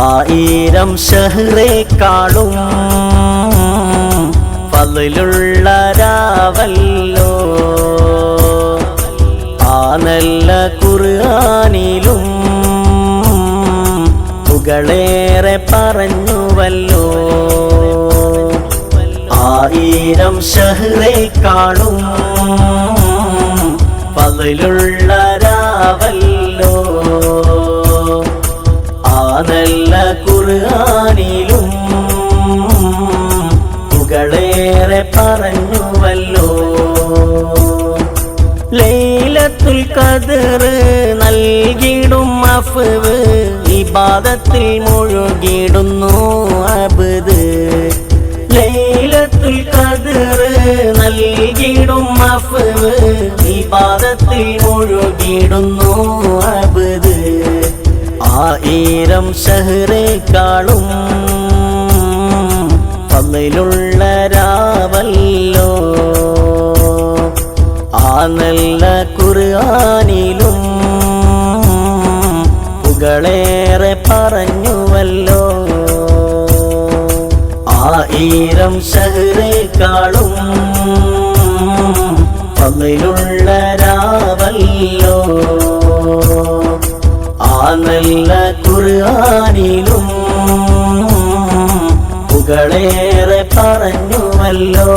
ആയിരം ഷഹ്റേക്കാളും പതിലുള്ള രാവല്ലോ. ആ നല്ല കുറാനിലും പുകളേറെ പറഞ്ഞുവല്ലോ. ആയിരം ഷഹ്റേക്കാളും പതിലുള്ള ആ നല്ല ഖുർആനിലും പുകളേറെ പറഞ്ഞുവല്ലോ. ലൈലത്തുൽ ഖദർ നൽകിടും ഈ ഇബാദത്തിൽ മുഴുകിടുന്നു അബദ്. ലൈലത്തുൽ ഖദർ നൽകിടും ഈ ഇബാദത്തിൽ മുഴുകിടുന്നു അബ്ദ്. ആയിരം ഷഹറേക്കാളും പള്ളിലുള്ള രാവല്ലോ. ആ നല്ല ഖുർആനിലും പുകളേറെ പറഞ്ഞുവല്ലോ. ആയിരം ഷഹറേക്കാളും പള്ളിലുള്ള രാവല്ലോ. ഖുർആനിലും പുകളേറെ പറഞ്ഞുവല്ലോ